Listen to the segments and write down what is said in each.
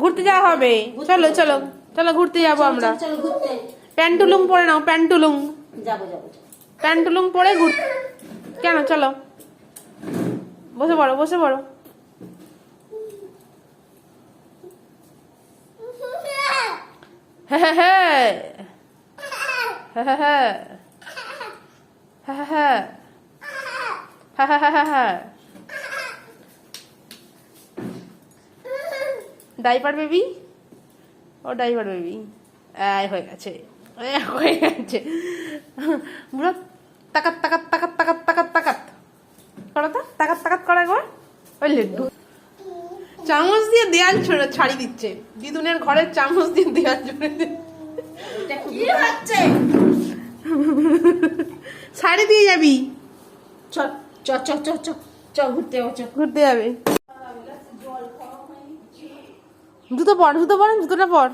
ঘুরতে যাওয়া হবে। চলো চলো চলো ঘুরতে যাব আমরা। প্যান্টুলুং পরে নাও প্যান্টুলুং। প্যান্টুলুং পরে ঘুর কেন? চলো। বসে পড়ো বসে পড়ো। হ্যাঁ হ্যাঁ। হ্যাঁ হ্যাঁ হ্যাঁ। হ্যাঁ হ্যাঁ হ্যাঁ হ্যাঁ হ্যাঁ হ্যাঁ হ্যাঁ ডাইপার বেবি? ও ডাইপার বেবি। হয়ে গেছে। হয়ে গেছে। বুড়ো তাকাত তাকাত তাকাত তাকাত তাকাত তাকাত। করো তো তাকাত তাকাত করা একবার। ওই লেড্ডু। চামচ দিয়ে দেয়াল ছ- ছাড়ি দিচ্ছে। দিদুনের ঘরের চামচ দিয়ে দেয়াল জুড়ে দিচ্ছে হচ্ছে? দিয়ে যাবি? চ চ চ চ চ ঘুরতে ঘুরতে যাবে। জুতো পর জুতো পর, জুতোটা পর।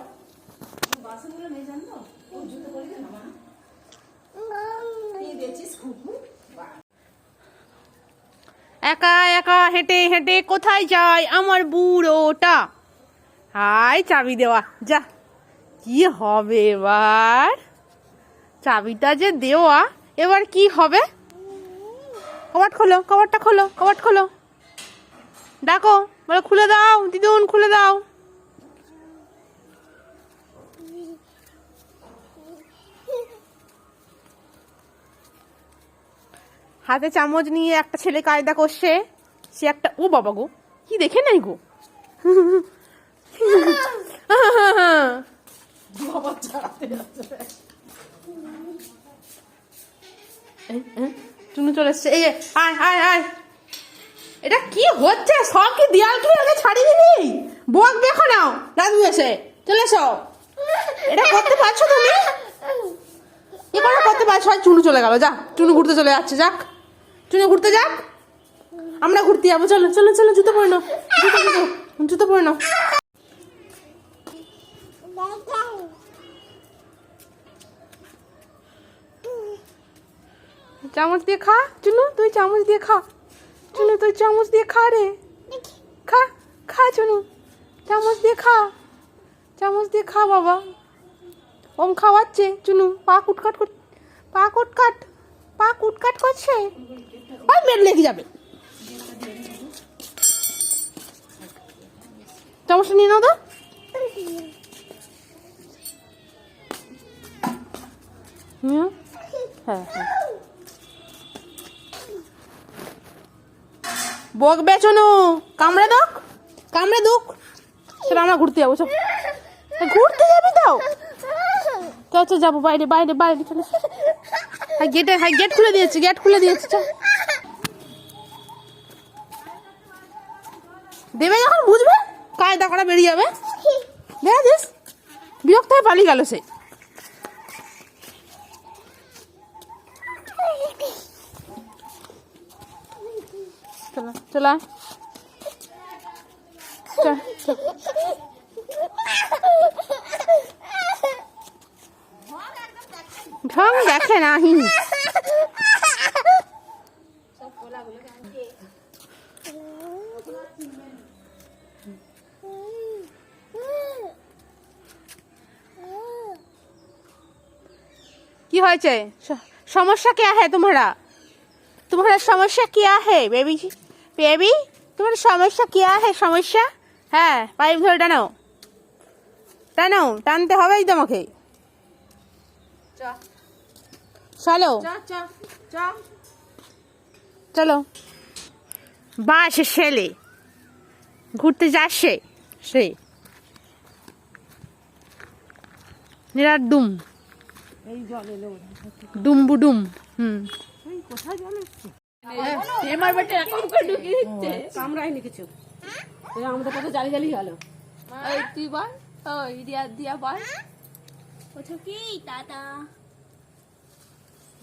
একা একা হেঁটে হেঁটে কোথায় যায় আমার বুড়োটা? হাই, চাবি দেওয়া। যা, কি হবে এবার? চাবিটা যে দেওয়া, এবার কি হবে? কবাট খোলো, কবাটটা খোলো, কবাট খোলো। ডাকো, বলে, খুলে দাও, দিদুন, খুলে দাও। হাতে চামচ নিয়ে একটা ছেলে কায়দা করছে, সে একটা, ও বাবা গো, কি দেখে নাই গো? টুনু চলে এসছে। এই আয় আয় আয়। এটা কি হচ্ছে? সব কি দেয়াল কি আগে ছাড়িয়ে দিবি? বক দেখো নাও, দাদু এসে। চলে এসো। এটা করতে পারছ তুমি? করে করতে পারছ। চুনু চলে গেল, যা চুনু ঘুরতে চলে যাচ্ছে, যাক। চুনু ঘুরতে যাক? আমরা ঘুরতে যাব, চলো চলো চলো, জুতো পরে নাও, জুতো জুতো জুতো পরে নাও। চামচ দিয়ে খা, চুনু, তুই চামচ দিয়ে খা। চুনু, তুই চামচ দিয়ে খা রে। খা খা, চুনু। চামচ দিয়ে খা। চামচ দিয়ে খা, বাবা। ওম খাওয়াচ্ছে, চুনু, পা কুটকাট কর পা কুটকাট। পা কুটকাট করছে? ওই মেরে লেগে যাবে। চামচটা নিয়ে নাও তো। হ্যাঁ হ্যাঁ। বক বেচনো কামড়ে দোক, কামড়ে দুক। চলো আমরা ঘুরতে যাব, চল। ঘুরতে যাবি তো? চল চল, যাব, বাইরে বাইরে বাইরে, চলে হ্যাঁ গেটে হ্যাঁ গেট খুলে দিয়েছি গেট খুলে দিয়েছি দেবে যখন, বুঝবে? কায়দা করা বেরিয়ে যাবে। দেখেছিস বিরক্ত হয়ে পালিয়ে গেল সে। চলো চলো আয়। চল, চল। ঢং দেখে না হি কি হয়েছে স- সমস্যা क्या है तुम्हारा तुम्हारा समस्या क्या है बेबी जी बेबी তোমার সমস্যা क्या है সমস্যা হ্যাঁ পাইপ ধরে টানো টানো টানতে হবেই তোমাকে চলো চ চ চ চলো। বাস ছেলে ঘুরতে যাচ্ছে সে? নিরাট ডুম। এই জল এলো ডুম্বু ডুম হুম। কোথায় জল এসছে? এমার বেটে এখন করে ঢুকিয়ে দিচ্ছে। কামড়ায়নি কিছু। আমাদের কত জালি জালি গেল ওই তুই বল। ওই রিয়া দিয়া বল। কি টাটা।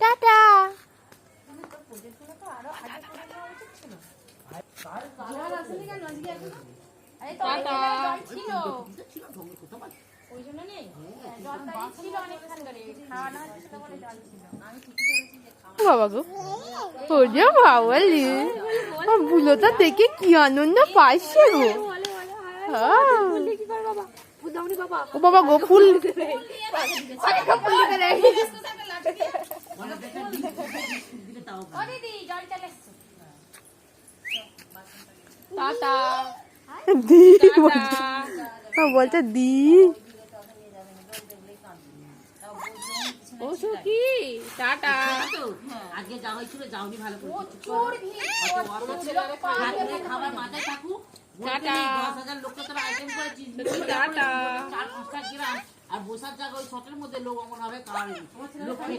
টাটা বাবা গো ওরে বাবালি বুলোটা দেখে কি আনন্দ পাইছে গো হ্যাঁ। বাবা। ও বাবা গো ফুল। টাটা। দি বলছে দি। টাটা। আজকে যা হয়েছিল যাওনি ভালো করে। খাবার মাথায় থাকুক। আর বসার জায়গা ওই শটের মধ্যে লোক অমন হবে লোক হ্যাঁ?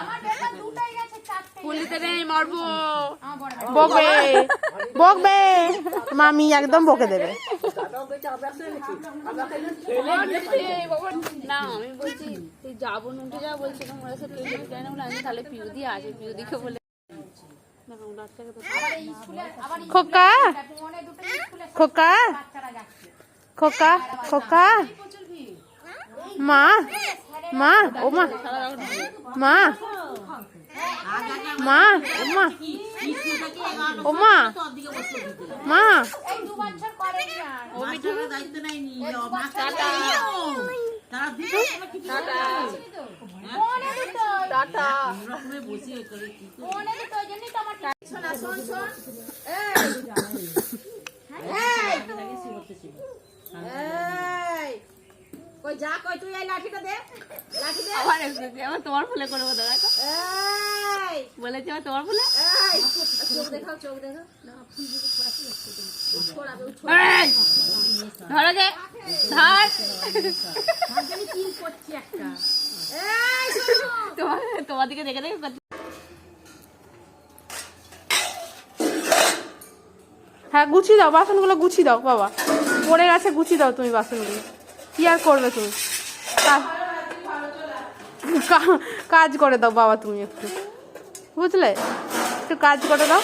আমার বেটা দুটাই গেছে চারটে। পুলিতে নেই মারবো। আমার বড় বকবে। বকবে। মামি একদম বকে দেবে। না আমি বলছি তুই যাব না উঠে যা বলছি তোমরা সে তুই কেন বলে আমি তাহলে পিউদি আছে পিউদিকে বলে খোকা? মনে দুটো স্কুলে খোকা? খোকা? খোকা? মা? মা? ও মা? মা? মা? ও মা? ও মা? মা? যা কই তুই এই লাঠিটা দে লাঠি দে আমার তোমার ফুলে করব তো দেখো এই বলেছে আমার তোমার ফুলে এই চোখ দেখাও চোখ দেখাও এই! ধরো যে, ধর আমি কি করছি একটা দেখে দেখে হ্যাঁ গুছিয়ে দাও, বাসনগুলো গুছিয়ে দাও, বাবা। পড়ে গেছে, গুছিয়ে দাও তুমি বাসনগুলো। কি আর করবে তুমি? কাজ করে দাও, বাবা, তুমি একটু। বুঝলে? একটু কাজ করে দাও।